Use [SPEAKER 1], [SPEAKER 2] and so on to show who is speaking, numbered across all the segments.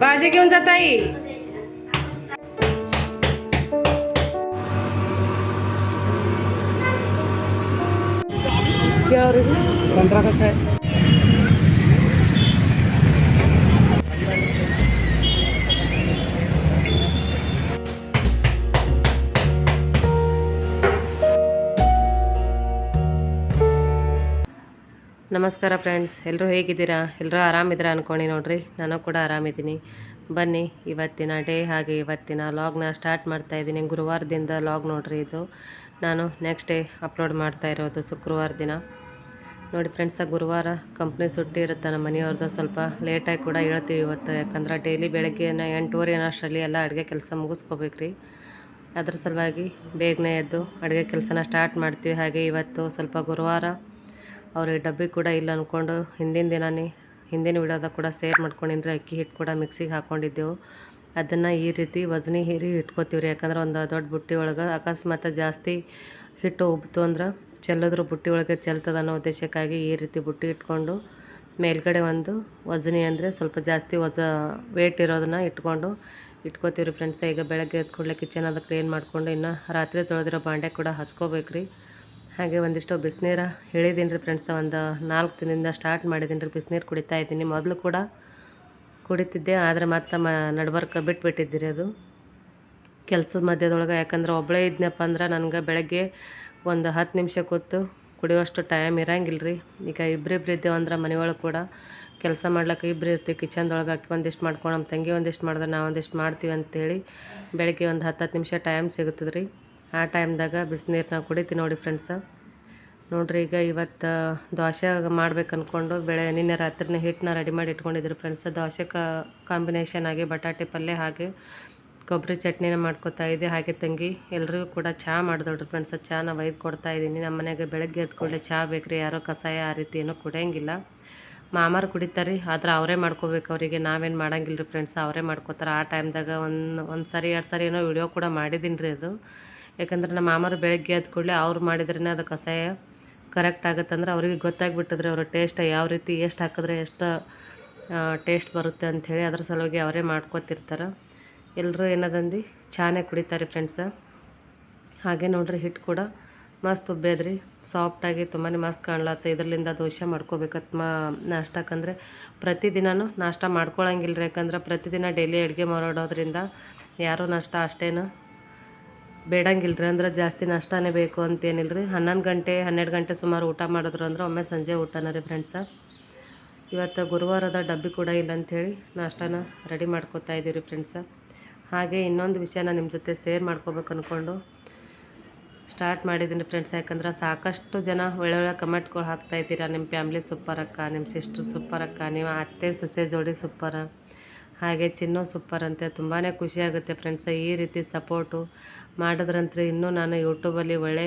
[SPEAKER 1] भाजी घेऊन जाता येईल
[SPEAKER 2] संत्रा कसं आहे?
[SPEAKER 1] ನಮಸ್ಕಾರ ಫ್ರೆಂಡ್ಸ್ ಎಲ್ಲರೂ ಹೇಗಿದ್ದೀರಾ? ಎಲ್ಲರೂ ಆರಾಮಿದ್ದೀರಾ ಅನ್ಕೊಂಡು ನೋಡಿರಿ. ನಾನು ಕೂಡ ಆರಾಮಿದ್ದೀನಿ. ಬನ್ನಿ, ಇವತ್ತಿನ ಡೇ ಹಾಗೆ ಇವತ್ತಿನ ಲಾಗ್ನ ಸ್ಟಾರ್ಟ್ ಮಾಡ್ತಾ ಇದ್ದೀನಿ. ಗುರುವಾರದಿಂದ ಲಾಗ್ ನೋಡ್ರಿ ಇದು. ನಾನು ನೆಕ್ಸ್ಟ್ ಡೇ ಅಪ್ಲೋಡ್ ಮಾಡ್ತಾ ಇರೋದು ಶುಕ್ರವಾರ ದಿನ. ನೋಡಿ ಫ್ರೆಂಡ್ಸ ಗುರುವಾರ ಕಂಪ್ನಿ ಸುಟ್ಟಿ ಇರುತ್ತೆ ನಮ್ಮ ಮನೆಯವ್ರದ್ದು ಸ್ವಲ್ಪ ಲೇಟಾಗಿ ಕೂಡ ಹೇಳ್ತೀವಿ ಇವತ್ತು. ಯಾಕಂದ್ರೆ ಡೈಲಿ ಬೆಳಗ್ಗೆ ಎಂಟೂವರೆ ಅಷ್ಟರಲ್ಲಿ ಎಲ್ಲ ಅಡುಗೆ ಕೆಲಸ ಮುಗಿಸ್ಕೋಬೇಕ್ರಿ. ಅದ್ರ ಸಲುವಾಗಿ ಬೇಗನೆ ಎದ್ದು ಅಡುಗೆ ಕೆಲಸನ ಸ್ಟಾರ್ಟ್ ಮಾಡ್ತೀವಿ. ಹಾಗೆ ಇವತ್ತು ಸ್ವಲ್ಪ ಗುರುವಾರ ಅವ್ರಿಗೆ ಡಬ್ಬಿ ಕೂಡ ಇಲ್ಲ ಅಂದ್ಕೊಂಡು ಹಿಂದಿನ ದಿನಾನೇ, ಹಿಂದಿನ ವಿಡಿಯೋದಾಗ ಕೂಡ ಸೇರ್ ಮಾಡ್ಕೊಂಡಿದ್ರೆ ಅಕ್ಕಿ ಹಿಟ್ಟು ಕೂಡ ಮಿಕ್ಸಿಗೆ ಹಾಕ್ಕೊಂಡಿದ್ದೆವು ಅದನ್ನು ಈ ರೀತಿ ವಜ್ನಿ ಹೀರಿ ಇಟ್ಕೋತೀವಿ ರೀ ಯಾಕಂದ್ರೆ ಒಂದು ದೊಡ್ಡ ಬುಟ್ಟಿ ಒಳಗೆ ಅಕಸ್ಮಾತ್ ಜಾಸ್ತಿ ಹಿಟ್ಟು ಉಬ್ಬಿತು ಅಂದ್ರೆ ಚೆಲ್ಲಿದ್ರು ಬುಟ್ಟಿ ಒಳಗೆ ಚೆಲ್ತದ ಅನ್ನೋ ಉದ್ದೇಶಕ್ಕಾಗಿ ಈ ರೀತಿ ಬುಟ್ಟಿ ಇಟ್ಕೊಂಡು ಮೇಲ್ಗಡೆ ಒಂದು ವಜನಿ ಅಂದರೆ ಸ್ವಲ್ಪ ಜಾಸ್ತಿ ವಜ ವೇಟ್ ಇರೋದನ್ನ ಇಟ್ಕೊಂಡು ಇಟ್ಕೋತೀವಿ ರೀ ಫ್ರೆಂಡ್ಸ್ ಈಗ ಬೆಳಗ್ಗೆ ಎದ್ದು ಕೂಡಲೇ ಕಿಚನ್ ಅದು ಕ್ಲೀನ್ ಮಾಡಿಕೊಂಡು ಇನ್ನು ರಾತ್ರಿ ತೊಳೆದಿರೋ ಬಾಂಡೆ ಕೂಡ ಹಸ್ಕೋಬೇಕು ರೀ ಹಾಗೆ ಒಂದಿಷ್ಟು ಬಿಸಿನೀರು ಹೇಳಿದ್ದೀನಿ ರೀ ಫ್ರೆಂಡ್ಸ್ ಒಂದು ನಾಲ್ಕು ದಿನದಿಂದ ಸ್ಟಾರ್ಟ್ ಮಾಡಿದ್ದೀನಿ ರೀ ಬಿಸಿನೀರು ಕುಡಿತಾ ಇದ್ದೀನಿ. ಮೊದಲು ಕೂಡ ಕುಡಿತಿದ್ದೆ, ಆದರೆ ಮತ್ತೆ ಮ ನಡ್ಬರ್ಕ ಬಿಟ್ಬಿಟ್ಟಿದ್ದೀರಿ ಅದು ಕೆಲಸದ ಮಧ್ಯದೊಳಗೆ. ಯಾಕಂದ್ರೆ ಒಬ್ಬಳೇ ಇದ್ನಪ್ಪ ಅಂದ್ರೆ ನನಗೆ ಬೆಳಗ್ಗೆ ಒಂದು ಹತ್ತು ನಿಮಿಷ ಕೂತು ಕುಡಿಯೋಷ್ಟು ಟೈಮ್ ಇರಂಗಿಲ್ಲ ರೀ. ಈಗ ಇಬ್ಬರಿಬ್ರು ಇದ್ದೇವೆ ಅಂದ್ರೆ ಮನೆಯೊಳಗೆ ಕೂಡ ಕೆಲಸ ಮಾಡ್ಲಿಕ್ಕೆ ಇಬ್ಬರು ಇರ್ತೀವಿ. ಕಿಚನ್ದೊಳಗೆ ಅಕ್ಕಿ ಒಂದಿಷ್ಟು ಮಾಡ್ಕೊಂಡು ನಮ್ಮ ತಂಗಿ ಒಂದಿಷ್ಟು ಮಾಡಿದ್ರೆ ನಾವು ಒಂದಿಷ್ಟು ಮಾಡ್ತೀವಿ ಅಂತೇಳಿ ಬೆಳಗ್ಗೆ ಒಂದು ಹತ್ತು ಹತ್ತು ನಿಮಿಷ ಟೈಮ್ ಸಿಗುತ್ತದೆ ರೀ ಆ ಟೈಮ್ದಾಗ ಬಿಸಿನೀರನ್ನ ಕುಡಿತೀವಿ ನೋಡಿ ಫ್ರೆಂಡ್ಸ. ನೋಡ್ರಿ ಈಗ ಇವತ್ತು ದೋಸೆ ಮಾಡ್ಬೇಕು ಅಂದ್ಕೊಂಡು ಬೆಳೆ, ನಿನ್ನೆ ರಾತ್ರಿನ ಹಿಟ್ಟನ್ನ ರೆಡಿ ಮಾಡಿ ಇಟ್ಕೊಂಡಿದ್ರು ಫ್ರೆಂಡ್ಸ್. ದೋಸೆ ಕಾಂಬಿನೇಷನ್ ಆಗಿ ಬಟಾಟೆ ಪಲ್ಯ ಹಾಗೆ ಕೊಬ್ಬರಿ ಚಟ್ನಿನ ಮಾಡ್ಕೊತಾ ಇದ್ದೆ. ಹಾಗೆ ತಂಗಿ ಎಲ್ರಿಗೂ ಕೂಡ ಚಹಾ ಮಾಡಿದೋಡ್ರಿ ಫ್ರೆಂಡ್ಸ್. ನಾವು ಒಯ್ದು ಕೊಡ್ತಾ ಇದ್ದೀನಿ. ನಮ್ಮ ಮನೆಗೆ ಬೆಳಗ್ಗೆ ಎದ್ದು ಕೂಡಲೇ ಚಹಾ ಬೇಕ್ರಿ. ಯಾರೋ ಕಷಾಯ ಆ ರೀತಿ ಏನೂ ಕುಡಿಯೋಂಗಿಲ್ಲ. ಮಾಮಾರು ಕುಡಿತಾರೆ. ಆದ್ರೆ ಅವರೇ ಮಾಡ್ಕೋಬೇಕು. ಅವರಿಗೆ ನಾವೇನು ಮಾಡಂಗಿಲ್ಲ ರೀ ಫ್ರೆಂಡ್ಸ್. ಅವರೇ ಮಾಡ್ಕೋತಾರೆ. ಆ ಟೈಮ್ದಾಗ ಒಂದು ಒಂದು ಸರಿ ಎರಡು ಸರಿ ಏನೋ ವಿಡಿಯೋ ಕೂಡ ಮಾಡಿದ್ದೀನಿ ರೀ ಅದು. ಯಾಕಂದ್ರೆ ನಮ್ಮ ಮಾಮರು ಬೆಳಗ್ಗೆ ಎದ್ದು ಕೂಡಲೇ ಅವ್ರು ಮಾಡಿದ್ರೇ ಅದು ಕಷಾಯ ಕರೆಕ್ಟ್ ಆಗುತ್ತಂದ್ರೆ ಅವ್ರಿಗೆ ಗೊತ್ತಾಗ್ಬಿಟ್ಟಿದ್ರೆ ಅವ್ರ ಟೇಸ್ಟ್ ಯಾವ ರೀತಿ, ಎಷ್ಟು ಹಾಕಿದ್ರೆ ಎಷ್ಟು ಟೇಸ್ಟ್ ಬರುತ್ತೆ ಅಂಥೇಳಿ ಅದ್ರ ಸಲುವಾಗಿ ಅವರೇ ಮಾಡ್ಕೊತಿರ್ತಾರೆ. ಎಲ್ಲರೂ ಏನದಂದು ಚಾನೇ ಕುಡಿತಾರೆ ಫ್ರೆಂಡ್ಸ ಹಾಗೆ ನೋಡ್ರಿ ಹಿಟ್ಟು ಕೂಡ ಮಸ್ತ್ ಉಬ್ಬೇದ್ರಿ ಸಾಫ್ಟಾಗಿ ತುಂಬಾ ಮಸ್ತ್ ಕಾಣ್ಲತ್ತ. ಇದರಿಂದ ದೋಸೆ ಮಾಡ್ಕೋಬೇಕತ್ ಮಾ, ನಾಷ್ಟಕ್ಕಂದ್ರೆ ಪ್ರತಿದಿನನೂ ನಾಷ್ಟ ಮಾಡ್ಕೊಳಂಗಿಲ್ಲ ಯಾಕಂದ್ರೆ ಪ್ರತಿದಿನ ಡೈಲಿ ಅಡುಗೆ ಮಾಡೋದ್ರಿಂದ ಯಾರೂ ನಾಷ್ಟ ಅಷ್ಟೇನು. ಬೇಡಂಗಿಲ್ಲ ಅಂದ್ರೆ ಜಾಸ್ತಿ ನಾಷ್ಟನೇ ಬೇಕು ಅಂತೇನಿಲ್ಲ ರೀ ಹನ್ನೊಂದು ಗಂಟೆ, ಹನ್ನೆರಡು ಗಂಟೆ ಸುಮಾರು ಊಟ ಮಾಡಿದ್ರು ಅಂದ್ರೆ ಒಮ್ಮೆ ಸಂಜೆ ಊಟನ ರೀ ಫ್ರೆಂಡ್ಸ ಇವತ್ತು ಗುರುವಾರದ ಡಬ್ಬಿ ಕೂಡ ಇಲ್ಲ ಅಂಥೇಳಿ ನಾಷ್ಟನ ರೆಡಿ ಮಾಡ್ಕೋತಾ ಇದ್ದೀವಿ ರೀ ಫ್ರೆಂಡ್ಸ ಹಾಗೆ ಇನ್ನೊಂದು ವಿಷಯನ ನಿಮ್ಮ ಜೊತೆ ಶೇರ್ ಮಾಡ್ಕೋಬೇಕು ಅಂದ್ಕೊಂಡು ಸ್ಟಾರ್ಟ್ ಮಾಡಿದ್ದೀನಿ ಫ್ರೆಂಡ್ಸ್ ಯಾಕಂದ್ರೆ ಸಾಕಷ್ಟು ಜನ ಒಳ್ಳೊಳ್ಳೆ ಕಮೆಂಟ್ಗಳು ಹಾಕ್ತಾ ಇದ್ದೀರಾ. ನಿಮ್ಮ ಫ್ಯಾಮ್ಲಿ ಸೂಪರ್ ಅಕ್ಕ ನಿಮ್ಮ ಸಿಸ್ಟ್ರ್ ಸೂಪರ್ ಅಕ್ಕ, ನಿಮ್ಮ ಅತ್ತೆ, ಸೊಸೆ, ಜೋಡಿ ಸೂಪರ ಹಾಗೆ ಚಿನ್ನು ಸೂಪರ್ ಅಂತೆ. ತುಂಬಾ ಖುಷಿ ಆಗುತ್ತೆ ಫ್ರೆಂಡ್ಸ್ ಈ ರೀತಿ ಸಪೋರ್ಟು ಮಾಡಿದ್ರಂತೂ ಇನ್ನೂ ನಾನು ಯೂಟ್ಯೂಬಲ್ಲಿ ಒಳ್ಳೆ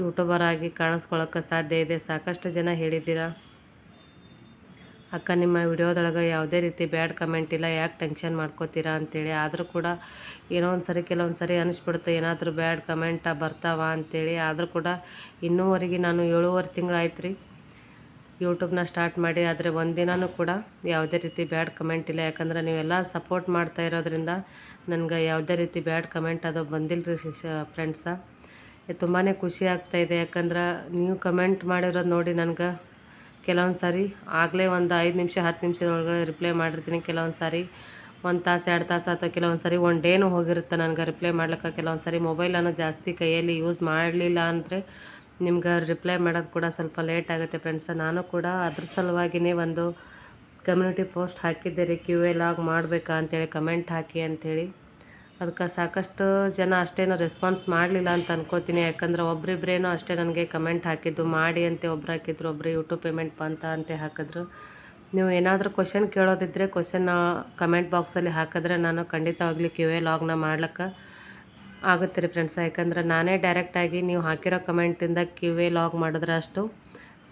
[SPEAKER 1] ಯೂಟ್ಯೂಬರ್ ಆಗಿ ಕಾಣಿಸ್ಕೊಳ್ಳೋಕೆ ಸಾಧ್ಯ ಇದೆ. ಸಾಕಷ್ಟು ಜನ ಹೇಳಿದ್ದೀರ? ಅಕ್ಕ, ನಿಮ್ಮ ವಿಡಿಯೋದೊಳಗೆ ಯಾವುದೇ ರೀತಿ ಬ್ಯಾಡ್ ಕಮೆಂಟ್ ಇಲ್ಲ, ಯಾಕೆ ಟೆನ್ಷನ್ ಮಾಡ್ಕೋತೀರಾ ಅಂತೇಳಿ. ಆದರೂ ಕೂಡ ಏನೋ ಒಂದು ಸರಿ ಕೆಲವೊಂದು ಸರಿ ಅನಿಸ್ಬಿಡುತ್ತೆ, ಏನಾದರೂ ಬ್ಯಾಡ್ ಕಮೆಂಟ ಬರ್ತಾವ ಅಂತೇಳಿ. ಆದರೂ ಕೂಡ ಇನ್ನೂವರೆಗೆ ನಾನು ಏಳುವರೆ ತಿಂಗಳಾಯ್ತು ರೀ ಯೂಟ್ಯೂಬ್ನ ಸ್ಟಾರ್ಟ್ ಮಾಡಿ, ಆದರೆ ಒಂದಿನೂ ಕೂಡ ಯಾವುದೇ ರೀತಿ ಬ್ಯಾಡ್ ಕಮೆಂಟ್ ಇಲ್ಲ. ಯಾಕಂದರೆ ನೀವೆಲ್ಲ ಸಪೋರ್ಟ್ ಮಾಡ್ತಾ ಇರೋದ್ರಿಂದ ನನಗೆ ಯಾವುದೇ ರೀತಿ ಬ್ಯಾಡ್ ಕಮೆಂಟ್ ಅದು ಬಂದಿಲ್ಲ ರೀ ಫ್ರೆಂಡ್ಸ. ತುಂಬಾ ಖುಷಿ ಆಗ್ತಾಯಿದೆ ಯಾಕಂದ್ರೆ ನೀವು ಕಮೆಂಟ್ ಮಾಡಿರೋದು ನೋಡಿ ನನಗೆ ಕೆಲವೊಂದು ಸಾರಿ ಆಗಲೇ ಒಂದು ಐದು ನಿಮಿಷ, ಹತ್ತು ನಿಮಿಷದೊಳಗಡೆ ರಿಪ್ಲೈ ಮಾಡಿರ್ತೀನಿ. ಕೆಲವೊಂದು ಸಾರಿ ಒಂದು ತಾಸು, ಎರಡು ತಾಸು ಅಥವಾ ಕೆಲವೊಂದು ಸಾರಿ ಒನ್ ಡೇನೂ ಹೋಗಿರುತ್ತೆ ನನಗೆ ರಿಪ್ಲೈ ಮಾಡ್ಲಿಕ್ಕೆ. ಕೆಲವೊಂದು ಸಾರಿ ಮೊಬೈಲನ್ನು ಜಾಸ್ತಿ ಕೈಯಲ್ಲಿ ಯೂಸ್ ಮಾಡಲಿಲ್ಲ ಅಂದರೆ ನಿಮ್ಗೆ ರಿಪ್ಲೈ ಮಾಡೋದು ಕೂಡ ಸ್ವಲ್ಪ ಲೇಟ್ ಆಗುತ್ತೆ ಫ್ರೆಂಡ್ಸ್ ನಾನು ಕೂಡ ಅದ್ರ ಸಲುವಾಗಿಯೇ ಒಂದು ಕಮ್ಯುನಿಟಿ ಪೋಸ್ಟ್ ಹಾಕಿದ್ದೆ ರೀ ಕ್ಯೂ ಎಲ್ ಆಗಿ ಮಾಡಬೇಕಾ ಅಂತೇಳಿ ಕಮೆಂಟ್ ಹಾಕಿ ಅಂಥೇಳಿ ಅದಕ್ಕೆ ಸಾಕಷ್ಟು ಜನ ಅಷ್ಟೇನು ರೆಸ್ಪಾನ್ಸ್ ಮಾಡಲಿಲ್ಲ ಅಂತ ಅನ್ಕೋತೀನಿ. ಯಾಕಂದ್ರೆ ಒಬ್ರಿಬ್ರೇನೋ ಅಷ್ಟೇ ನನಗೆ ಕಮೆಂಟ್ ಹಾಕಿದ್ದು. ಮಾಡಿ ಅಂತ ಒಬ್ರು ಹಾಕಿದ್ರು. ಒಬ್ಬರು ಯೂಟ್ಯೂಬ್ ಪೇಮೆಂಟ್ ಬಂತ ಅಂತ ಹಾಕಿದ್ರು. ನೀವು ಏನಾದರೂ ಕ್ವಶನ್ ಕೇಳೋದಿದ್ದರೆ ಕ್ವಶನ್ನ ಕಮೆಂಟ್ ಬಾಕ್ಸಲ್ಲಿ ಹಾಕಿದ್ರೆ ನಾನು ಖಂಡಿತವಾಗ್ಲಿ ಕ್ಯೂ ಎ ಲಾಗ್ನ ಮಾಡ್ಲಿಕ್ಕೆ ಆಗುತ್ತೆ ರೀ ಫ್ರೆಂಡ್ಸ್ ಯಾಕಂದ್ರೆ ನಾನೇ ಡೈರೆಕ್ಟಾಗಿ ನೀವು ಹಾಕಿರೋ ಕಮೆಂಟಿಂದ ಕ್ಯೂ ಲಾಗ್ ಮಾಡಿದ್ರೆ ಅಷ್ಟು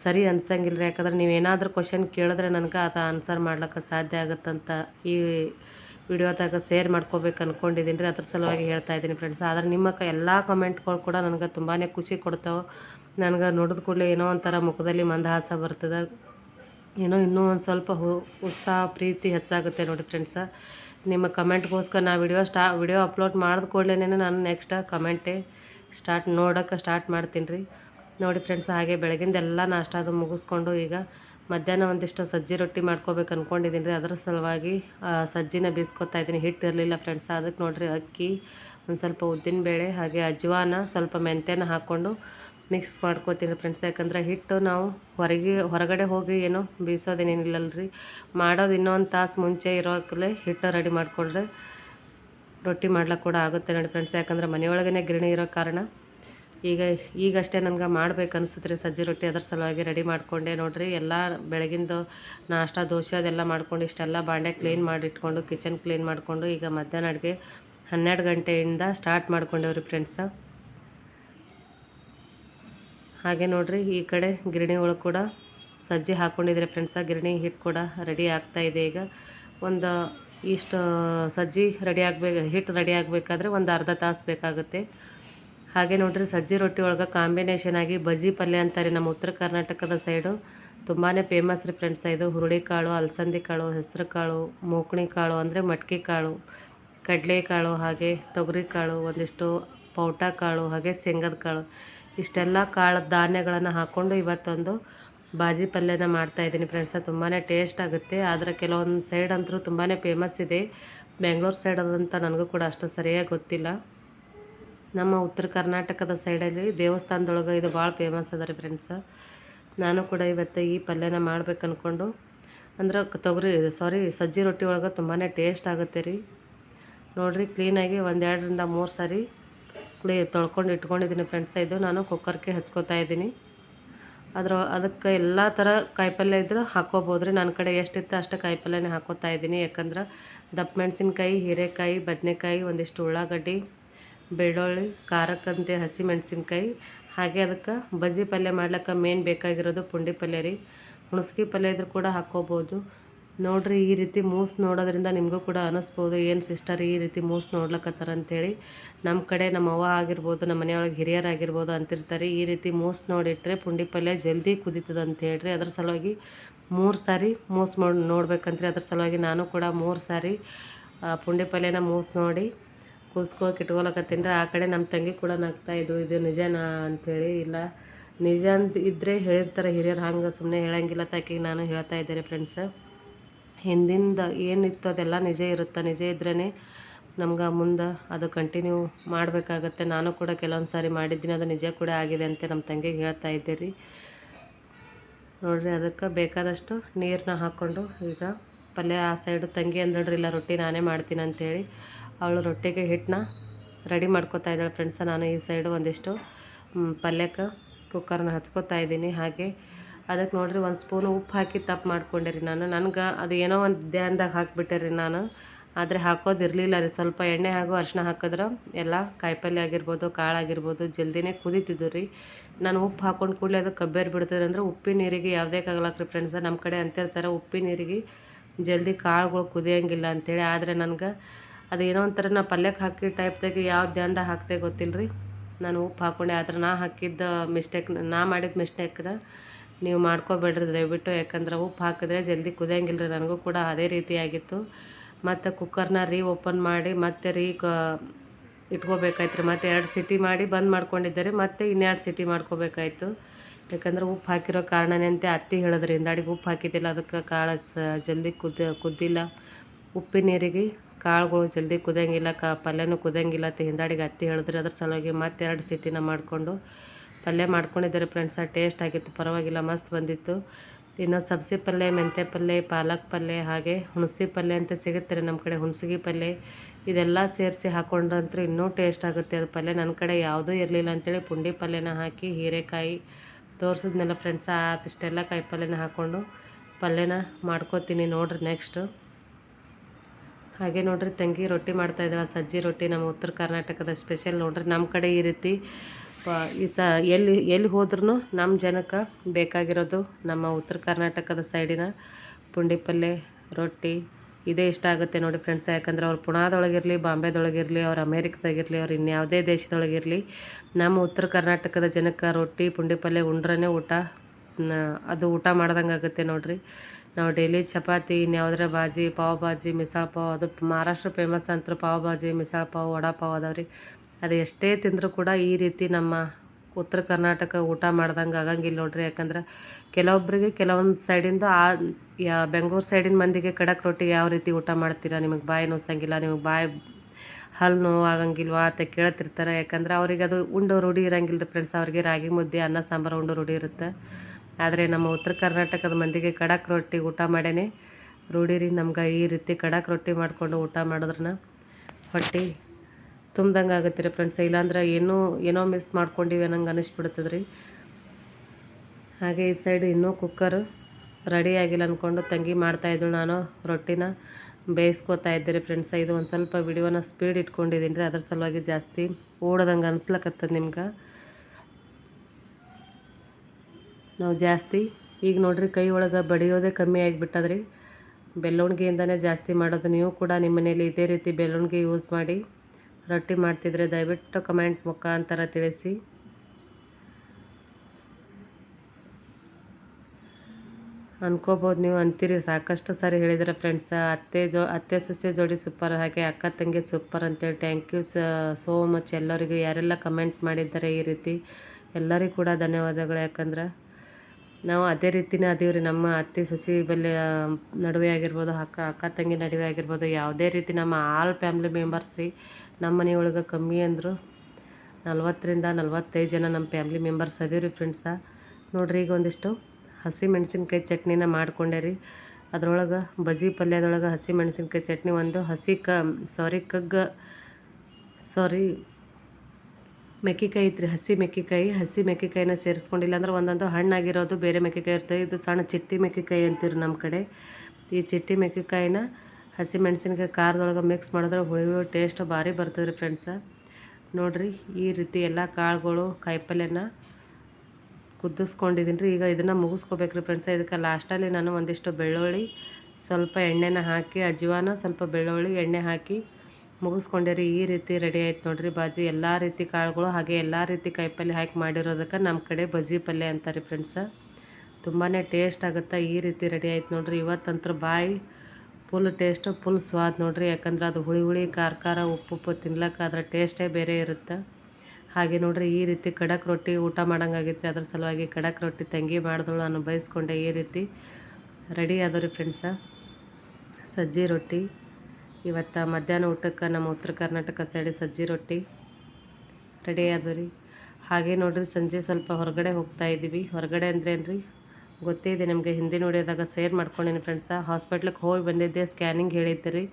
[SPEAKER 1] ಸರಿ ಅನ್ಸಂಗಿಲ್ಲ ರೀ. ಯಾಕಂದ್ರೆ ನೀವು ಏನಾದರೂ ಕ್ವಶನ್ ಕೇಳಿದ್ರೆ ನನಗೆ ಅದು ಆನ್ಸರ್ ಮಾಡ್ಲಿಕ್ಕೆ ಸಾಧ್ಯ ಆಗುತ್ತಂತ ಈ ವಿಡಿಯೋದಾಗ ಶೇರ್ ಮಾಡ್ಕೋಬೇಕು ಅಂದ್ಕೊಂಡಿದ್ದೀನಿ ರೀ. ಅದ್ರ ಸಲುವಾಗಿ ಹೇಳ್ತಾ ಇದ್ದೀನಿ ಫ್ರೆಂಡ್ಸ್ ಆದರೆ ನಿಮ್ಮ ಎಲ್ಲ ಕಮೆಂಟ್ಗಳು ಕೂಡ ನನಗೆ ತುಂಬಾ ಖುಷಿ ಕೊಡ್ತಾವೆ. ನನಗೆ ನೋಡಿದ ಕೂಡಲೇ ಏನೋ ಒಂಥರ ಮುಖದಲ್ಲಿ ಮಂದಹಾಸ ಬರ್ತದೆ. ಏನೋ ಇನ್ನೂ ಒಂದು ಸ್ವಲ್ಪ ಹು, ಉತ್ಸಾಹ, ಪ್ರೀತಿ ಹೆಚ್ಚಾಗುತ್ತೆ ನೋಡಿ ಫ್ರೆಂಡ್ಸ ನಿಮ್ಮ ಕಮೆಂಟ್ಗೋಸ್ಕರ ನಾ ವಿಡಿಯೋ ಸ್ಟಾ, ವಿಡಿಯೋ ಅಪ್ಲೋಡ್ ಮಾಡಿದ ಕೂಡಲೇ ನಾನು ನೆಕ್ಸ್ಟ್ ಕಮೆಂಟೇ ಸ್ಟಾರ್ಟ್ ನೋಡೋಕೆ ಸ್ಟಾರ್ಟ್ ಮಾಡ್ತೀನಿ ರೀ. ನೋಡಿ ಫ್ರೆಂಡ್ಸ್ ಹಾಗೆ ಬೆಳಗಿಂದೆಲ್ಲ ನಾಷ್ಟ ಅದು ಮುಗಿಸ್ಕೊಂಡು ಈಗ ಮಧ್ಯಾಹ್ನ ಒಂದಿಷ್ಟು ಸಜ್ಜಿ ರೊಟ್ಟಿ ಮಾಡ್ಕೋಬೇಕು ಅಂದ್ಕೊಂಡಿದ್ದೀನಿ ರೀ. ಅದರ ಸಲುವಾಗಿ ಸಜ್ಜಿನ ಬೀಸ್ಕೊತಾ ಇದ್ದೀನಿ. ಹಿಟ್ಟು ಇರಲಿಲ್ಲ ಫ್ರೆಂಡ್ಸ್ ಅದಕ್ಕೆ ನೋಡಿರಿ ಅಕ್ಕಿ ಒಂದು ಸ್ವಲ್ಪ ಉದ್ದಿನಬೇಳೆ ಹಾಗೆ ಅಜ್ವಾನ ಸ್ವಲ್ಪ ಮೆಂತ್ಯನ ಹಾಕ್ಕೊಂಡು ಮಿಕ್ಸ್ ಮಾಡ್ಕೋತೀನಿ ಫ್ರೆಂಡ್ಸ್ ಯಾಕಂದ್ರೆ ಹಿಟ್ಟು ನಾವು ಹೊರಗೆ, ಹೊರಗಡೆ ಹೋಗಿ ಏನೋ ಬೀಸೋದೇನೇನಿಲ್ಲಲ್ರಿ ಮಾಡೋದು ಇನ್ನೊಂದು ತಾಸು ಮುಂಚೆ ಇರೋಕಲೇ ಹಿಟ್ಟು ರೆಡಿ ಮಾಡಿಕೊಂಡ್ರೆ ರೊಟ್ಟಿ ಮಾಡ್ಲಿಕ್ಕೆ ಕೂಡ ಆಗುತ್ತೆ ನೋಡಿ ಫ್ರೆಂಡ್ಸ್ ಯಾಕಂದ್ರೆ ಮನೆಯೊಳಗೇ ಗಿರಣಿ ಇರೋ ಕಾರಣ. ಈಗ, ಈಗಷ್ಟೇ ನನಗೆ ಮಾಡ್ಬೇಕು ಅನಿಸುತ್ತೆ ರೀ ಸಜ್ಜಿ ರೊಟ್ಟಿ ಅದ್ರ ಸಲುವಾಗಿ ರೆಡಿ ಮಾಡಿಕೊಂಡೆ ನೋಡಿರಿ. ಎಲ್ಲ ಬೆಳಗಿಂದು ನಾಷ್ಟ, ದೋಸೆ ಅದೆಲ್ಲ ಮಾಡ್ಕೊಂಡು ಇಷ್ಟೆಲ್ಲ ಬಾಂಡೆ ಕ್ಲೀನ್ ಮಾಡಿ ಇಟ್ಕೊಂಡು ಕಿಚನ್ ಕ್ಲೀನ್ ಮಾಡಿಕೊಂಡು ಈಗ ಮಧ್ಯಾಹ್ನ ಅಡುಗೆ ಹನ್ನೆರಡು ಗಂಟೆಯಿಂದ ಸ್ಟಾರ್ಟ್ ಮಾಡ್ಕೊಂಡೇವ್ರಿ ಫ್ರೆಂಡ್ಸ ಹಾಗೆ ನೋಡ್ರಿ, ಈ ಕಡೆ ಗಿರಣಿ ಒಳಗೆ ಕೂಡ ಸಜ್ಜಿ ಹಾಕ್ಕೊಂಡಿದ್ರೆ ಫ್ರೆಂಡ್ಸ ಗಿರಣಿ ಹಿಟ್ಟು ಕೂಡ ರೆಡಿ ಆಗ್ತಾ ಇದೆ ಈಗ. ಒಂದು ಇಷ್ಟು ಸಜ್ಜಿ ರೆಡಿ ಆಗ್ಬೇಕು ಹಿಟ್ಟು ರೆಡಿ ಆಗಬೇಕಾದ್ರೆ ಒಂದು ಅರ್ಧ ತಾಸು ಬೇಕಾಗುತ್ತೆ. ಹಾಗೆ ನೋಡ್ರಿ, ಸಜ್ಜಿ ರೊಟ್ಟಿ ಒಳಗೆ ಕಾಂಬಿನೇಷನ್ ಆಗಿ ಬಜ್ಜಿ ಪಲ್ಯ ಅಂತಾರೆ ನಮ್ಮ ಉತ್ತರ ಕರ್ನಾಟಕದ ಸೈಡು ತುಂಬಾ ಫೇಮಸ್ ರೀ ಫ್ರೆಂಡ್ಸ್ ಇದು. ಹುರುಳಿ ಕಾಳು, ಅಲಸಂದಿ ಕಾಳು, ಹೆಸರು ಕಾಳು, ಮೋಕಣಿ ಕಾಳು ಅಂದರೆ ಮಟ್ಕೆ ಕಾಳು ಕಡಲೆಕಾಳು ಹಾಗೆ ತೊಗರಿ ಕಾಳು, ಒಂದಿಷ್ಟು ಪೌಟ ಕಾಳು, ಹಾಗೆ ಶೇಂಗದ ಕಾಳು. ಇಷ್ಟೆಲ್ಲ ಕಾಳು ಧಾನ್ಯಗಳನ್ನು ಹಾಕ್ಕೊಂಡು ಇವತ್ತೊಂದು ಬಾಜಿ ಪಲ್ಯನ ಮಾಡ್ತಾ ಇದ್ದೀನಿ ಫ್ರೆಂಡ್ಸ ತುಂಬಾ ಟೇಸ್ಟ್ ಆಗುತ್ತೆ. ಆದರೆ ಕೆಲವೊಂದು ಸೈಡ್ ಅಂತೂ ತುಂಬಾ ಫೇಮಸ್ ಇದೆ. ಬೆಂಗಳೂರು ಸೈಡ್ ಅದಂತ ನನಗೂ ಕೂಡ ಅಷ್ಟು ಸರಿಯಾಗಿ ಗೊತ್ತಿಲ್ಲ. ನಮ್ಮ ಉತ್ತರ ಕರ್ನಾಟಕದ ಸೈಡಲ್ಲಿ ದೇವಸ್ಥಾನದೊಳಗೆ ಇದು ಭಾಳ ಫೇಮಸ್ ಅದ ರೀ ಫ್ರೆಂಡ್ಸ ನಾನು ಕೂಡ ಇವತ್ತು ಈ ಪಲ್ಯನ ಮಾಡ್ಬೇಕು ಅಂದ್ಕೊಂಡು ಅಂದ್ರೆ ತೊಗರಿ ಸಾರಿ ಸಜ್ಜಿ ರೊಟ್ಟಿ ಒಳಗೆ ತುಂಬಾ ಟೇಸ್ಟ್ ಆಗುತ್ತೆ ರೀ. ನೋಡಿರಿ ಕ್ಲೀನಾಗಿ ಒಂದೆರಡರಿಂದ ಮೂರು ಸಾರಿ ಕ್ಲೀ ತೊಳ್ಕೊಂಡು ಇಟ್ಕೊಂಡಿದ್ದೀನಿ ಫ್ರೆಂಡ್ಸ್, ಇದು ನಾನು ಕುಕ್ಕರ್ಗೆ ಹಚ್ಕೋತಾ ಇದ್ದೀನಿ. ಅದ್ರ, ಅದಕ್ಕೆ ಎಲ್ಲ ಥರ ಕಾಯಿಪಲ್ಯ ಇದ್ರೆ ಹಾಕೋಬೋದು ರೀ ನನ್ನ ಕಡೆ ಎಷ್ಟಿತ್ತು ಅಷ್ಟು ಕಾಯಿಪಲ್ಯನೇ ಹಾಕೋತಾ ಇದ್ದೀನಿ. ಯಾಕಂದ್ರೆ ದಪ್ಪ ಮೆಣಸಿನ್ಕಾಯಿ, ಹೀರೆಕಾಯಿ, ಬದನೆಕಾಯಿ, ಒಂದಿಷ್ಟು ಉಳ್ಳಾಗಡ್ಡಿ, ಬೆಳ್ಳುಳ್ಳಿ, ಖಾರಕ್ಕಂತೆ ಹಸಿ ಮೆಣಸಿನ್ಕಾಯಿ, ಹಾಗೆ ಅದಕ್ಕೆ ಬಜ್ಜಿ ಪಲ್ಯ ಮಾಡ್ಲಿಕ್ಕೆ ಮೇನ್ ಬೇಕಾಗಿರೋದು ಪುಂಡಿ ಪಲ್ಯ ರೀ. ಹುಣಸ್ಗಿ ಪಲ್ಯ ಇದ್ರೂ ಕೂಡ ಹಾಕ್ಕೋಬೋದು. ನೋಡ್ರಿ, ಈ ರೀತಿ ಮೂಸ್ ನೋಡೋದ್ರಿಂದ ನಿಮಗೂ ಕೂಡ ಅನ್ನಿಸ್ಬೋದು ಏನು ಸಿಸ್ಟರ್ ಈ ರೀತಿ ಮೂಸ್ ನೋಡ್ಲಕ್ಕತ್ತಾರ ಅಂತೇಳಿ ನಮ್ಮ ಕಡೆ ನಮ್ಮ ಅವ್ವ ಆಗಿರ್ಬೋದು ನಮ್ಮ ಮನೆಯೊಳಗೆ ಹಿರಿಯರಾಗಿರ್ಬೋದು ಅಂತಿರ್ತಾರೆ. ಈ ರೀತಿ ಮೂಸ್ ನೋಡಿಟ್ರೆ ಪುಂಡಿ ಪಲ್ಯ ಜಲ್ದಿ ಕುದೀತದ ಅಂತ ಹೇಳ್ರಿ ಅದ್ರ ಸಲುವಾಗಿ ಮೂರು ಸಾರಿ ಮೂಸ್ ನೋಡಿ ನೋಡ್ಬೇಕಂತ್ರಿ. ಅದ್ರ ಸಲುವಾಗಿ ನಾನು ಕೂಡ ಮೂರು ಸಾರಿ ಪುಂಡಿ ಪಲ್ಯನ ಮೂಸ್ ನೋಡಿ ಕೂಸ್ಕೋಕೆ ಇಟ್ಕೊಳಕತ್ತೀನಿ. ಆ ಕಡೆ ನಮ್ಮ ತಂಗಿ ಕೂಡ ನಗ್ತಾ ಇದ್ದು ಇದು ನಿಜನಾ? ಅಂಥೇಳಿ ಇಲ್ಲ, ನಿಜ ಅಂತ ಇದ್ದರೆ ಹೇಳಿರ್ತಾರೆ ಹಿರಿಯರು, ಹಂಗೆ ಸುಮ್ಮನೆ ಹೇಳಂಗಿಲ್ಲ ತಾಕಿಗೆ ನಾನು ಹೇಳ್ತಾ ಇದ್ದೇನೆ ಫ್ರೆಂಡ್ಸ್ ಹಿಂದಿಂದ ಏನಿತ್ತು ಅದೆಲ್ಲ ನಿಜ ಇರುತ್ತೆ? ನಿಜ ಇದ್ರೇ ನಮ್ಗೆ ಮುಂದೆ ಅದು ಕಂಟಿನ್ಯೂ ಮಾಡಬೇಕಾಗತ್ತೆ. ನಾನು ಕೂಡ ಕೆಲವೊಂದು ಸಾರಿ ಮಾಡಿದ್ದೀನಿ. ಅದು ನಿಜ ಕೂಡ ಆಗಿದೆ ಅಂತ ನಮ್ಮ ತಂಗಿಗೆ ಹೇಳ್ತಾ ಇದ್ದೆ ರೀ ನೋಡ್ರಿ ಅದಕ್ಕೆ ಬೇಕಾದಷ್ಟು ನೀರನ್ನ ಹಾಕ್ಕೊಂಡು ಈಗ ಪಲ್ಯ ಆ ಸೈಡು ತಂಗಿ ಅಂದಳ್ರಿ ಇಲ್ಲ ರೊಟ್ಟಿ ನಾನೇ ಮಾಡ್ತೀನಿ ಅಂಥೇಳಿ ಅವಳು ರೊಟ್ಟಿಗೆ ಹಿಟ್ಟನ್ನ ರೆಡಿ ಮಾಡ್ಕೋತಾ ಇದ್ದಾಳೆ. ಫ್ರೆಂಡ್ಸ ನಾನು ಈ ಸೈಡು ಒಂದಿಷ್ಟು ಪಲ್ಯಕ್ಕೆ ಕುಕ್ಕರ್ನ ಹಚ್ಕೋತಾ ಇದ್ದೀನಿ. ಹಾಗೆ ಅದಕ್ಕೆ ನೋಡ್ರಿ ಒಂದು ಸ್ಪೂನ್ ಉಪ್ಪು ಹಾಕಿ ತಪ್ಪು ಮಾಡ್ಕೊಂಡೆ ರೀ ನಾನು. ನನಗೆ ಅದು ಏನೋ ಒಂದು ಧ್ಯಾನ್ದಾಗ ಹಾಕಿಬಿಟ್ಟೆ ರೀ ನಾನು. ಆದರೆ ಹಾಕೋದಿರಲಿಲ್ಲ ರೀ. ಸ್ವಲ್ಪ ಎಣ್ಣೆ ಹಾಗೂ ಅರಿಶಿನ ಹಾಕಿದ್ರೆ ಎಲ್ಲ ಕಾಯಿಪಲ್ಯ ಆಗಿರ್ಬೋದು, ಕಾಳು ಆಗಿರ್ಬೋದು, ಜಲ್ದಿನೇ ಕುದೀತಿದ್ದು ರೀ. ನಾನು ಉಪ್ಪು ಹಾಕೊಂಡು ಕೂಡಲೇ ಅದು ಕಬ್ಬೇರಿ ಬಿಡ್ತದೆ ಅಂದ್ರೆ ಉಪ್ಪಿನ ನೀರಿಗೆ ಯಾವುದೇ ಕಾಗಲಾಕ್ರಿ ರೀ ಫ್ರೆಂಡ್ಸ ನಮ್ಮ ಕಡೆ ಅಂತಿರ್ತಾರೆ ಉಪ್ಪಿನ ನೀರಿಗೆ ಜಲ್ದಿ ಕಾಳುಗಳು ಕುದಿಯೋಂಗಿಲ್ಲ ಅಂತೇಳಿ. ಆದರೆ ನನಗೆ ಅದು ಏನೋ ಒಂಥರ ನಾ ಪಲ್ಯಕ್ಕೆ ಹಾಕಿ ಟೈಪ್ದಾಗೆ ಯಾವ ಧ್ಯಾನ್ದಾಗ ಹಾಕ್ತೆ ಗೊತ್ತಿಲ್ಲ ರೀ ನಾನು ಉಪ್ಪು ಹಾಕ್ಕೊಂಡೆ ಆದ್ರೆ ನಾ ಹಾಕಿದ್ದ ಮಿಸ್ಟೇಕ್ ನಾ ಮಾಡಿದ ಮಿಸ್ಟೇಕ್ನ ನೀವು ಮಾಡ್ಕೋಬೇಡ್ರಿ ದಯವಿಟ್ಟು, ಯಾಕಂದ್ರೆ ಉಪ್ಪು ಹಾಕಿದ್ರೆ ಜಲ್ದಿ ಕುದಿಯಂಗಿಲ್ಲ ರೀ ನನಗೂ ಕೂಡ ಅದೇ ರೀತಿ ಆಗಿತ್ತು ಮತ್ತು ಕುಕ್ಕರ್ನ ರೀ ಓಪನ್ ಮಾಡಿ, ಮತ್ತೆ ರೀ ಕ ಇಟ್ಕೋಬೇಕಾಯ್ತು ರೀ ಮತ್ತೆ ಎರಡು ಸಿಟಿ ಮಾಡಿ ಬಂದ್ ಮಾಡ್ಕೊಂಡಿದ್ದೆ ರೀ, ಮತ್ತೆ ಇನ್ನೆರಡು ಸಿಟಿ ಮಾಡ್ಕೋಬೇಕಾಯ್ತು. ಯಾಕಂದ್ರೆ ಉಪ್ಪು ಹಾಕಿರೋ ಕಾರಣನೇ ಅಂತ ಅತ್ತಿ ಹೇಳಿದ್ರಿ, ಹಿಂದಾಡಿಗೆ ಉಪ್ಪು ಹಾಕಿದ್ದಿಲ್ಲ, ಅದಕ್ಕೆ ಕಾಳು ಜಲ್ದಿ ಕುದ್ದ ಕುದ್ದಿಲ್ಲ. ಉಪ್ಪಿನ ನೀರಿಗೆ ಕಾಳುಗಳು ಜಲ್ದಿ ಕುದಿಯಂಗಿಲ್ಲ, ಕಾ ಪಲ್ಯನೂ ಕುದಿಯಂಗಿಲ್ಲ ಅಂತ ಹಿಂದಾಡಿಗೆ ಅತ್ತಿ ಹೇಳಿದ್ರಿ, ಅದ್ರ ಸಲುವಾಗಿ ಮತ್ತೆ ಎರಡು ಸಿಟಿನ ಮಾಡಿಕೊಂಡು ಪಲ್ಯ ಮಾಡ್ಕೊಂಡಿದ್ದಾರೆ ಫ್ರೆಂಡ್ಸ ಟೇಸ್ಟ್ ಆಗಿತ್ತು, ಪರವಾಗಿಲ್ಲ, ಮಸ್ತ್ ಬಂದಿತ್ತು. ಇನ್ನು ಸಬ್ಸಿ ಪಲ್ಯ, ಮೆಂತ್ಯ ಪಲ್ಯ, ಪಾಲಕ್ ಪಲ್ಯ, ಹಾಗೆ ಹುಣಸಿ ಪಲ್ಯ ಅಂತ ಸಿಗುತ್ತೆ ರೀ ನಮ್ಮ ಕಡೆ, ಹುಣಸಿಗೆ ಪಲ್ಯ. ಇದೆಲ್ಲ ಸೇರಿಸಿ ಹಾಕೊಂಡ್ರಂತೂ ಇನ್ನೂ ಟೇಸ್ಟ್ ಆಗುತ್ತೆ. ಅದು ಪಲ್ಯ ನನ್ನ ಕಡೆ ಯಾವುದೂ ಇರಲಿಲ್ಲ ಅಂತೇಳಿ ಪುಂಡಿ ಪಲ್ಯನ ಹಾಕಿ, ಹೀರೆಕಾಯಿ ತೋರಿಸಿದ್ನೆಲ್ಲ ಫ್ರೆಂಡ್ಸ್ ಅದಿಷ್ಟೆಲ್ಲ ಕಾಯಿ ಪಲ್ಯನ ಹಾಕ್ಕೊಂಡು ಪಲ್ಯನ ಮಾಡ್ಕೋತೀನಿ ನೋಡ್ರಿ ನೆಕ್ಸ್ಟು. ಹಾಗೆ ನೋಡ್ರಿ, ತಂಗಿ ರೊಟ್ಟಿ ಮಾಡ್ತಾ ಇದ್ದಾಳೆ, ಸಜ್ಜಿ ರೊಟ್ಟಿ ನಮ್ಮ ಉತ್ತರ ಕರ್ನಾಟಕದ ಸ್ಪೆಷಲ್ ನೋಡ್ರಿ. ನಮ್ಮ ಕಡೆ ಈ ರೀತಿ ಈ ಸ ಎಲ್ಲಿ ಎಲ್ಲಿ ಹೋದ್ರೂ ನಮ್ಮ ಜನಕ್ಕೆ ಬೇಕಾಗಿರೋದು ನಮ್ಮ ಉತ್ತರ ಕರ್ನಾಟಕದ ಸೈಡಿನ ಪುಂಡಿ ಪಲ್ಯ ರೊಟ್ಟಿ. ಇದೇ ಇಷ್ಟ ಆಗುತ್ತೆ ನೋಡಿ ಫ್ರೆಂಡ್ಸ್, ಯಾಕಂದ್ರೆ ಅವ್ರು ಪುಣಾದೊಳಗಿರಲಿ, ಬಾಂಬೆದೊಳಗಿರಲಿ, ಅವ್ರು ಅಮೇರಿಕದಾಗಿರಲಿ, ಅವ್ರು ಇನ್ಯಾವುದೇ ದೇಶದೊಳಗಿರಲಿ, ನಮ್ಮ ಉತ್ತರ ಕರ್ನಾಟಕದ ಜನಕ್ಕೆ ರೊಟ್ಟಿ ಪುಂಡಿ ಪಲ್ಯ ಉಂಡ್ರೇ ಊಟ ಅದು ಊಟ ಮಾಡ್ದಂಗೆ ಆಗುತ್ತೆ ನೋಡಿರಿ. ನಾವು ಡೈಲಿ ಚಪಾತಿ, ಇನ್ಯಾವುದ್ರ ಬಾಜಿ, ಪಾವ್ ಬಾಜಿ, ಮಿಸಾಳ್ ಪಾವ್, ಅದು ಮಹಾರಾಷ್ಟ್ರ ಫೇಮಸ್ ಅಂತ ಪಾವ್ ಬಾಜಿ, ಮಿಸಾಳ್ ಪಾವ್ ವಡಾ ಪಾವ್ ಅದಾವೆ ಅದು ಎಷ್ಟೇ ತಿಂದರೂ ಕೂಡ ಈ ರೀತಿ ನಮ್ಮ ಉತ್ತರ ಕರ್ನಾಟಕ ಊಟ ಮಾಡ್ದಂಗೆ ಆಗಂಗಿಲ್ಲ ನೋಡ್ರಿ. ಯಾಕಂದ್ರೆ ಕೆಲವೊಬ್ಬರಿಗೆ ಕೆಲವೊಂದು ಸೈಡಿಂದ ಆ, ಯಾ, ಬೆಂಗ್ಳೂರು ಸೈಡಿನ ಮಂದಿಗೆ ಖಡಕ್ ರೊಟ್ಟಿ ಯಾವ ರೀತಿ ಊಟ ಮಾಡ್ತೀರಾ? ನಿಮಗೆ ಬಾಯಿ ನೋಸಂಗಿಲ್ಲ ನಿಮಗೆ ಬಾಯಿ ಹಲ್ಲು ನೋವು ಆಗಂಗಿಲ್ವಾ ಅಂತ ಕೇಳ್ತಿರ್ತಾರೆ. ಯಾಕಂದ್ರೆ ಅವ್ರಿಗೆ ಅದು ಉಂಡು ರೂಢಿ ಇರಂಗಿಲ್ಲ ರೀ ಫ್ರೆಂಡ್ಸ್ ಅವ್ರಿಗೆ ರಾಗಿ ಮುದ್ದೆ, ಅನ್ನ, ಸಾಂಬಾರು ಉಂಡು ರೂಢಿ ಇರುತ್ತೆ. ಆದರೆ ನಮ್ಮ ಉತ್ತರ ಕರ್ನಾಟಕದ ಮಂದಿಗೆ ಖಡಕ್ ರೊಟ್ಟಿ ಊಟ ಮಾಡೇನೆ ರೂಢಿ ರೀ. ನಮ್ಗೆ ಈ ರೀತಿ ಖಡಕ್ ರೊಟ್ಟಿ ಮಾಡಿಕೊಂಡು ಊಟ ಮಾಡಿದ್ರನ್ನ ಹೊಟ್ಟೆ ತುಂಬ್ದಂಗೆ ಆಗುತ್ತೆ ರೀ ಫ್ರೆಂಡ್ಸ್ ಇಲ್ಲಾಂದ್ರೆ ಏನೂ, ಏನೋ ಮಿಸ್ ಮಾಡ್ಕೊಂಡಿವಿ ಅನ್ನಂಗೆ ಅನಿಸ್ಬಿಡ್ತದೆ ರೀ ಹಾಗೆ ಈ ಸೈಡ್ ಇನ್ನೂ ಕುಕ್ಕರ್ ರೆಡಿ ಆಗಿಲ್ಲ ಅಂದ್ಕೊಂಡು ತಂಗಿ ಮಾಡ್ತಾಯಿದ್ಳು ನಾನು ರೊಟ್ಟಿನ. ಬೇಯಿಸ್ಕೊತಾ ಇದ್ದೆ ರೀ ಫ್ರೆಂಡ್ಸ್ ಇದು ಒಂದು ಸ್ವಲ್ಪ ವಿಡಿಯೋನ ಸ್ಪೀಡ್ ಇಟ್ಕೊಂಡಿದ್ದೀನಿ ರೀ. ಅದ್ರ ಸಲುವಾಗಿ ಜಾಸ್ತಿ ಓಡೋದಂಗೆ ಅನಿಸ್ಲಕತ್ತದ ನಿಮ್ಗೆ. ನಾವು ಜಾಸ್ತಿ, ಈಗ ನೋಡಿರಿ ಕೈ ಒಳಗೆ ಬಡಿಯೋದೇ ಕಮ್ಮಿ ಆಗಿಬಿಟ್ಟದ್ರಿ. ಬೆಳ್ಳುಣ್ಗೆಯಿಂದನೇ ಜಾಸ್ತಿ ಮಾಡೋದು. ನೀವು ಕೂಡ ನಿಮ್ಮ ಮನೇಲಿ ಇದೇ ರೀತಿ ಬೆಳ್ಳುಣ್ಗೆ ಯೂಸ್ ಮಾಡಿ. ರೊಟ್ಟಿ ಮಾಡ್ತಿದ್ರೆ ದಯವಿಟ್ಟು ಕಮೆಂಟ್ ಮುಖಾಂತರ ತಿಳಿಸಿ. ಅನ್ಕೋಬೋದು ನೀವು ಅಂತೀರಿ, ಸಾಕಷ್ಟು ಸಾರಿ ಹೇಳಿದ್ರೆ ಫ್ರೆಂಡ್ಸ್ ಅತ್ತೆ ಜೋ, ಅತ್ತೆ ಸೊಸೆ ಜೋಡಿ ಸೂಪರ್ ಹಾಗೆ ಅಕ್ಕ ತಂಗಿ ಸೂಪರ್ ಅಂತೇಳಿ. ಥ್ಯಾಂಕ್ ಯು ಸೋ ಮಚ್ ಎಲ್ಲರಿಗೂ. ಯಾರೆಲ್ಲ ಕಮೆಂಟ್ ಮಾಡಿದ್ದಾರೆ ಈ ರೀತಿ, ಎಲ್ಲರಿಗೂ ಕೂಡ ಧನ್ಯವಾದಗಳು. ಯಾಕಂದ್ರೆ ನಾವು ಅದೇ ರೀತಿನೇ ಅದೀವಿ ರೀ ನಮ್ಮ ಅತ್ತೆ, ಸೊಸಿ ಬಲ್ಲಿ ನಡುವೆ ಆಗಿರ್ಬೋದು, ಅಕ್ಕ ಅಕ್ಕ ತಂಗಿ ನಡುವೆ ಆಗಿರ್ಬೋದು, ಯಾವುದೇ ರೀತಿ ನಮ್ಮ ಆಲ್ ಫ್ಯಾಮ್ಲಿ ಮೆಂಬರ್ಸ್ ರೀ, ನಮ್ಮ ಮನೆಯೊಳಗೆ ಕಮ್ಮಿ ಅಂದರು ನಲ್ವತ್ತರಿಂದ ನಲ್ವತ್ತೈದು ಜನ ನಮ್ಮ ಫ್ಯಾಮ್ಲಿ ಮೆಂಬರ್ಸ್ ಅದೀವಿ ರೀ ಫ್ರೆಂಡ್ಸ. ನೋಡ್ರಿ ಈಗ ಒಂದಿಷ್ಟು ಹಸಿ ಮೆಣಸಿನ್ಕಾಯಿ ಚಟ್ನಿನ ಮಾಡ್ಕೊಂಡೆ ರೀ. ಅದ್ರೊಳಗೆ ಬಜ್ಜಿ ಪಲ್ಯದೊಳಗೆ ಹಸಿ ಮೆಣಸಿನ್ಕಾಯಿ ಚಟ್ನಿ ಒಂದು, ಹಸಿ ಕ ಸಾರಿ ಕಗ್ಗ ಸಾರಿ ಮೆಕ್ಕೆಕಾಯಿ ರೀ ಹಸಿ ಮೆಕ್ಕಿಕಾಯಿ, ಹಸಿ ಮೆಕ್ಕಿಕಾಯಿನ ಸೇರಿಸ್ಕೊಂಡಿಲ್ಲ ಅಂದ್ರೆ ಒಂದೊಂದು ಹಣ್ಣಾಗಿರೋದು ಬೇರೆ ಮೆಕ್ಕಿಕಾಯಿ ಇರ್ತದೆ. ಇದು ಸಣ್ಣ ಚಿಟ್ಟಿ ಮೆಕ್ಕಿಕಾಯಿ ಅಂತೀರಿ ನಮ್ಮ ಕಡೆ. ಈ ಚಿಟ್ಟಿ ಮೆಕ್ಕಿಕಾಯಿನ ಹಸಿ ಮೆಣಸಿನ್ಕಾಯಿ ಖಾರದೊಳಗೆ ಮಿಕ್ಸ್ ಮಾಡಿದ್ರೆ ಹುಳಿ ಹುಳಿ ಟೇಸ್ಟ್ ಭಾರಿ ಬರ್ತದೆ ರೀ ಫ್ರೆಂಡ್ಸ ನೋಡಿರಿ ಈ ರೀತಿ ಎಲ್ಲ ಕಾಳುಗಳು, ಕಾಯಿಪಲ್ಯನ ಕುದಿಸ್ಕೊಂಡಿದ್ದೀನಿ ರೀ ಈಗ ಇದನ್ನು ಮುಗಿಸ್ಕೋಬೇಕು ರೀ ಫ್ರೆಂಡ್ಸ ಇದಕ್ಕೆ ಲಾಸ್ಟಲ್ಲಿ ನಾನು ಒಂದಿಷ್ಟು ಬೆಳ್ಳುಳ್ಳಿ, ಸ್ವಲ್ಪ ಎಣ್ಣೆನ ಹಾಕಿ, ಅಜ್ವಾನ, ಸ್ವಲ್ಪ ಬೆಳ್ಳುಳ್ಳಿ, ಎಣ್ಣೆ ಹಾಕಿ ಮುಗಿಸ್ಕೊಂಡೆ ರೀ ಈ ರೀತಿ ರೆಡಿ ಆಯ್ತು ನೋಡ್ರಿ ಬಾಜಿ. ಎಲ್ಲ ರೀತಿ ಕಾಳುಗಳು ಹಾಗೆ ಎಲ್ಲ ರೀತಿ ಕಾಯಿಪಲ್ಯ ಹಾಕಿ ಮಾಡಿರೋದಕ್ಕೆ ನಮ್ಮ ಕಡೆ ಬಜ್ಜಿ ಪಲ್ಯ ಅಂತಾರೆ ಫ್ರೆಂಡ್ಸ ತುಂಬಾ ಟೇಸ್ಟ್ ಆಗುತ್ತೆ ಈ ರೀತಿ ರೆಡಿ ಆಯ್ತು ನೋಡ್ರಿ. ಇವತ್ತಂತ್ರ ಬಾಯಿ ಫುಲ್ ಟೇಸ್ಟು ಫುಲ್ ಸ್ವಾದ್ ನೋಡ್ರಿ. ಯಾಕಂದ್ರೆ ಅದು ಹುಳಿ ಹುಳಿ, ಖಾರ ಖಾರ, ಉಪ್ಪು ಉಪ್ಪು ತಿನ್ಲಕ್ಕೆ ಅದರ ಟೇಸ್ಟೇ ಬೇರೆ ಇರುತ್ತೆ. ಹಾಗೆ ನೋಡ್ರಿ ಈ ರೀತಿ ಖಡಕ್ ರೊಟ್ಟಿ ಊಟ ಮಾಡಂಗಾಗಿತ್ತು ಅದ್ರ ಸಲುವಾಗಿ ಖಡಕ್ ರೊಟ್ಟಿ ತಂಗಿ ಮಾಡಿದಳು ನಾನು ಬಯಸ್ಕೊಂಡೆ ಈ ರೀತಿ. ರೆಡಿ ಆದವ್ರಿ ಫ್ರೆಂಡ್ಸ ಸಜ್ಜಿ ರೊಟ್ಟಿ. ಇವತ್ತು ಮಧ್ಯಾಹ್ನ ಊಟಕ್ಕೆ ನಮ್ಮ ಉತ್ತರ ಕರ್ನಾಟಕ ಸೈಡ್ ಸಜ್ಜಿ ರೊಟ್ಟಿ ರೆಡಿ ಆದವು ರೀ. ಹಾಗೆ ನೋಡಿರಿ, ಸಂಜೆ ಸ್ವಲ್ಪ ಹೊರಗಡೆ ಹೋಗ್ತಾ ಇದ್ದೀವಿ ಹೊರಗಡೆ ಅಂದ್ರೇನು ರೀ ಗೊತ್ತೇ ಇದೆ ನಿಮಗೆ ಹಿಂದಿನ ನೋಡಿದಾಗ ಸೇರ್ ಮಾಡ್ಕೊಂಡಿನಿ ಫ್ರೆಂಡ್ಸ ಹಾಸ್ಪಿಟ್ಲಿಗೆ ಹೋಗಿ ಬಂದಿದ್ದೆ ಸ್ಕ್ಯಾನಿಂಗ್ ಹೇಳಿದ್ದೆ ರೀ.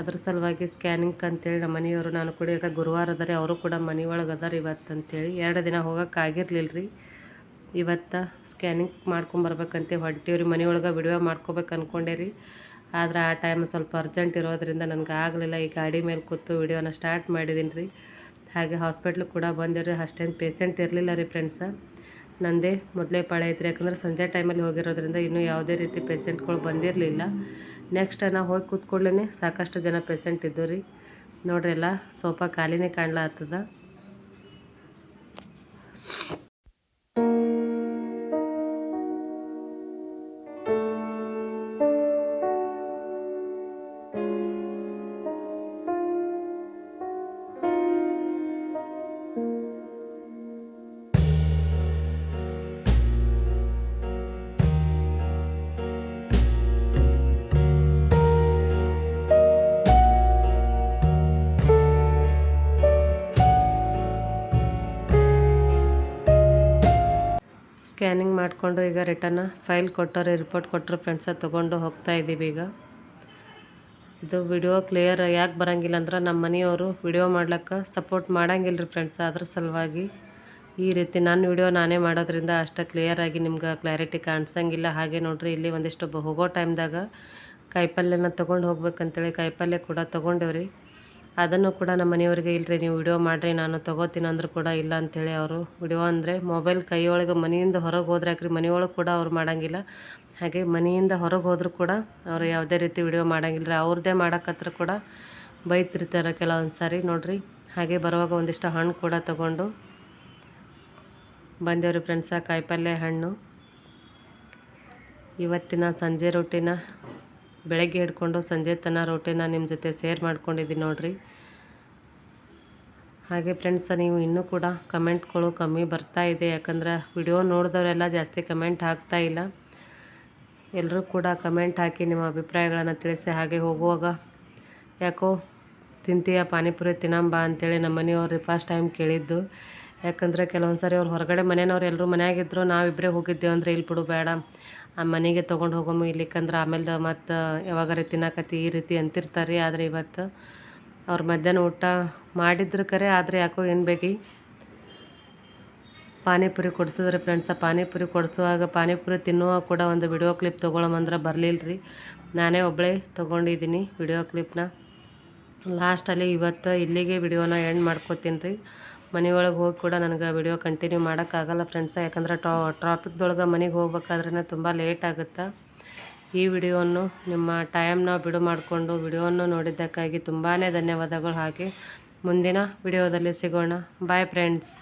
[SPEAKER 1] ಅದ್ರ ಸಲುವಾಗಿ ಸ್ಕ್ಯಾನಿಂಗ್ ಅಂತೇಳಿ ನಮ್ಮ ಮನೆಯವರು, ನಾನು ಕೂಡ ಈಗ ಗುರುವಾರ ಅದಾರೆ ಅವರು ಕೂಡ ಮನೆ ಒಳಗೆ ಅದಾರ ಇವತ್ತು ಅಂತೇಳಿ ಎರಡು ದಿನ ಹೋಗೋಕೆ ಆಗಿರ್ಲಿಲ್ಲ ರೀ. ಇವತ್ತು ಸ್ಕ್ಯಾನಿಂಗ್ ಮಾಡ್ಕೊಂಬರ್ಬೇಕಂತ ಹೊಂಟೀವ್ರಿ ಮನೆಯೊಳಗೆ ವಿಡಿಯೋ ಮಾಡ್ಕೋಬೇಕು ಅಂದ್ಕೊಂಡೆ ರೀ. ಆದ್ರೆ ಆ ಟೈಮ್ ಸ್ವಲ್ಪ ಅರ್ಜೆಂಟ್ ಇರೋದ್ರಿಂದ ನನಗೆ ಆಗಲಿಲ್ಲ. ಈ ಗಾಡಿ ಮೇಲೆ ಕೂತು ವಿಡಿಯೋನ ಸ್ಟಾರ್ಟ್ ಮಾಡಿದ್ದೀನಿ ರೀ. ಹಾಗೆ ಹಾಸ್ಪಿಟ್ಲ್ ಕೂಡ ಬಂದಿವ್ರಿ ಅಷ್ಟೇನು ಪೇಷಂಟ್ ಇರಲಿಲ್ಲ ರೀ ಫ್ರೆಂಡ್ಸ ನಂದೇ ಮೊದಲೇ ಪಾಳೆ ಐತ್ರಿ. ಯಾಕಂದ್ರೆ ಸಂಜೆ ಟೈಮಲ್ಲಿ ಹೋಗಿರೋದ್ರಿಂದ ಇನ್ನೂ ಯಾವುದೇ ರೀತಿ ಪೇಷಂಟ್ಗಳು ಬಂದಿರಲಿಲ್ಲ. ನೆಕ್ಸ್ಟ್ ನಾವು ಹೋಗಿ ಕೂತ್ಕೊಳ್ಳೇ ಸಾಕಷ್ಟು ಜನ ಪೇಷಂಟ್ ಇದ್ದು ರೀ. ನೋಡ್ರಿ ಎಲ್ಲ ಸೋಫಾ ಖಾಲಿನೇ ಕಾಣ್ಲಾತ್ತದ. ಸ್ಕ್ಯಾನಿಂಗ್ ಮಾಡಿಕೊಂಡು ಈಗ ರಿಟರ್ನ್ ಫೈಲ್ ಕೊಟ್ಟರೆ, ರಿಪೋರ್ಟ್ ಕೊಟ್ಟರು ಫ್ರೆಂಡ್ಸ ತೊಗೊಂಡು ಹೋಗ್ತಾ ಇದ್ದೀವಿ ಈಗ. ಇದು ವಿಡಿಯೋ ಕ್ಲಿಯರ್ ಯಾಕೆ ಬರೋಂಗಿಲ್ಲ ಅಂದ್ರೆ ನಮ್ಮ ಮನೆಯವರು ವಿಡಿಯೋ ಮಾಡ್ಲಿಕ್ಕೆ ಸಪೋರ್ಟ್ ಮಾಡಂಗಿಲ್ಲ ರೀ ಫ್ರೆಂಡ್ಸ್ ಅದ್ರ ಸಲುವಾಗಿ. ಈ ರೀತಿ ನನ್ನ ವಿಡಿಯೋ ನಾನೇ ಮಾಡೋದ್ರಿಂದ ಅಷ್ಟು ಕ್ಲಿಯರಾಗಿ ನಿಮ್ಗೆ ಕ್ಲಾರಿಟಿ ಕಾಣಿಸಂಗಿಲ್ಲ. ಹಾಗೆ ನೋಡಿರಿ, ಇಲ್ಲಿ ಒಂದಿಷ್ಟು ಹೋಗೋ ಟೈಮ್ದಾಗ ಕಾಯಿಪಲ್ಯನ ತೊಗೊಂಡು ಹೋಗ್ಬೇಕಂತೇಳಿ ಕಾಯಿಪಲ್ಯ ಕೂಡ ತೊಗೊಂಡೇವ್ರಿ. ಅದನ್ನು ಕೂಡ ನಮ್ಮ ಮನೆಯವರಿಗೆ ಇಲ್ಲರಿ ನೀವು ವಿಡಿಯೋ ಮಾಡಿರಿ, ನಾನು ತೊಗೋತೀನಿ ಅಂದರೂ ಕೂಡ ಇಲ್ಲ ಅಂಥೇಳಿ ಅವರು ವಿಡಿಯೋ ಅಂದರೆ ಮೊಬೈಲ್ ಕೈಯೊಳಗೆ ಮನೆಯಿಂದ ಹೊರಗೆ ಹೋದ್ರೆ ಯಾಕ್ರಿ, ಮನೆಯೊಳಗೆ ಕೂಡ ಅವ್ರು ಮಾಡೋಂಗಿಲ್ಲ. ಹಾಗೆ ಮನೆಯಿಂದ ಹೊರಗೆ ಹೋದರೂ ಕೂಡ ಅವ್ರು ಯಾವುದೇ ರೀತಿ ವಿಡಿಯೋ ಮಾಡೋಂಗಿಲ್ಲ ರೀ ಅವ್ರದ್ದೇ ಮಾಡೋಕತ್ರ ಕೂಡ ಬೈತಿರ್ತಾರೆ ಕೆಲವೊಂದು ಸಾರಿ ನೋಡಿರಿ. ಹಾಗೆ ಬರುವಾಗ ಒಂದಿಷ್ಟು ಹಣ್ಣು ಕೂಡ ತಗೊಂಡು ಬಂದೇವ್ರಿ ಫ್ರೆಂಡ್ಸ ಕಾಯಿಪಲ್ಯ ಹಣ್ಣು. ಇವತ್ತಿನ ಸಂಜೆ ರೊಟ್ಟಿನ ಬೆಳಗ್ಗೆ ಹಿಡ್ಕೊಂಡು ಸಂಜೆ ತನ ರೊಟ್ಟಿನ ನಿಮ್ಮ ಜೊತೆ ಶೇರ್ ಮಾಡ್ಕೊಂಡಿದ್ದೀನಿ ನೋಡಿರಿ. ಹಾಗೆ ಫ್ರೆಂಡ್ಸ್ ನೀವು ಇನ್ನೂ ಕೂಡ ಕಮೆಂಟ್ಗಳು ಕಮ್ಮಿ ಬರ್ತಾ ಇದೆ. ಯಾಕಂದ್ರೆ ವಿಡಿಯೋ ನೋಡಿದವರೆಲ್ಲ ಜಾಸ್ತಿ ಕಮೆಂಟ್ ಹಾಕ್ತಾ ಇಲ್ಲ. ಎಲ್ಲರೂ ಕೂಡ ಕಮೆಂಟ್ ಹಾಕಿ ನಿಮ್ಮ ಅಭಿಪ್ರಾಯಗಳನ್ನು ತಿಳಿಸಿ. ಹಾಗೆ ಹೋಗುವಾಗ ಯಾಕೋ ತಿಂತೀಯ ಪಾನಿಪುರಿ ತಿನ್ನಂಬ ಅಂತೇಳಿ ನಮ್ಮ ಮನೆಯವರು ಫಸ್ಟ್ ಟೈಮ್ ಕೇಳಿದ್ದು. ಯಾಕಂದರೆ ಕೆಲವೊಂದು ಸಾರಿ ಅವ್ರು ಹೊರಗಡೆ ಮನೆಯವ್ರು ಎಲ್ಲರೂ ಮನೆಯಾಗಿದ್ದರು ನಾವಿಬ್ಬರೇ ಹೋಗಿದ್ದೇವೆ ಅಂದರೆ ಇಲ್ಲಿ ಬಿಡು ಬೇಡ. ಆ ಮನೆಗೆ ತೊಗೊಂಡು ಹೋಗಮ್ಮ ಇಲ್ಲಿಕ್ಕಂದ್ರೆ ಆಮೇಲೆ ಮತ್ತು ಯಾವಾಗಾರ ತಿನ್ನಕತ್ತಿ ಈ ರೀತಿ ಅಂತಿರ್ತಾರೆ. ಆದರೆ ಇವತ್ತು ಅವ್ರು ಮಧ್ಯಾಹ್ನ ಊಟ ಮಾಡಿದ್ರು ಕರೆ, ಆದರೆ ಯಾಕೋ ಏನು ಬೇಕಿ? ಪಾನಿಪುರಿ ಕೊಡಿಸಿದ್ರೆ ಫ್ರೆಂಡ್ಸ ಪಾನಿಪುರಿ ಕೊಡಿಸುವಾಗ ಪಾನಿಪುರಿ ತಿನ್ನುವಾಗ ಕೂಡ ಒಂದು ವಿಡಿಯೋ ಕ್ಲಿಪ್ ತೊಗೊಳಮಂದ್ರೆ ಬರಲಿಲ್ಲ ರೀ ನಾನೇ ಒಬ್ಬಳೇ ತೊಗೊಂಡಿದ್ದೀನಿ ವಿಡಿಯೋ ಕ್ಲಿಪ್ನ ಲಾಸ್ಟಲ್ಲಿ ಇವತ್ತು ಇಲ್ಲಿಗೆ ವಿಡಿಯೋನ ಎಂಡ್ ಮಾಡ್ಕೋತೀನಿ ರೀ ಮನೆಯೊಳಗೆ ಹೋಗಿ ಕೂಡ ನನಗೆ ವಿಡಿಯೋ ಕಂಟಿನ್ಯೂ ಮಾಡೋಕ್ಕಾಗಲ್ಲ ಫ್ರೆಂಡ್ಸ ಯಾಕಂದ್ರೆ ಟ್ರಾಫಿಕ್ದೊಳಗೆ ಮನೆಗೆ ಹೋಗ್ಬೇಕಾದ್ರೆ ತುಂಬ ಲೇಟ್ ಆಗುತ್ತೆ. ಈ ವಿಡಿಯೋವನ್ನು ನಿಮ್ಮ ಟೈಮ್ನ ಬಿಡು ಮಾಡಿಕೊಂಡು ವಿಡಿಯೋವನ್ನು ನೋಡಿದ್ದಕ್ಕಾಗಿ ತುಂಬಾ ಧನ್ಯವಾದಗಳು. ಹಾಗೆ ಮುಂದಿನ ವಿಡಿಯೋದಲ್ಲಿ ಸಿಗೋಣ. Bye friends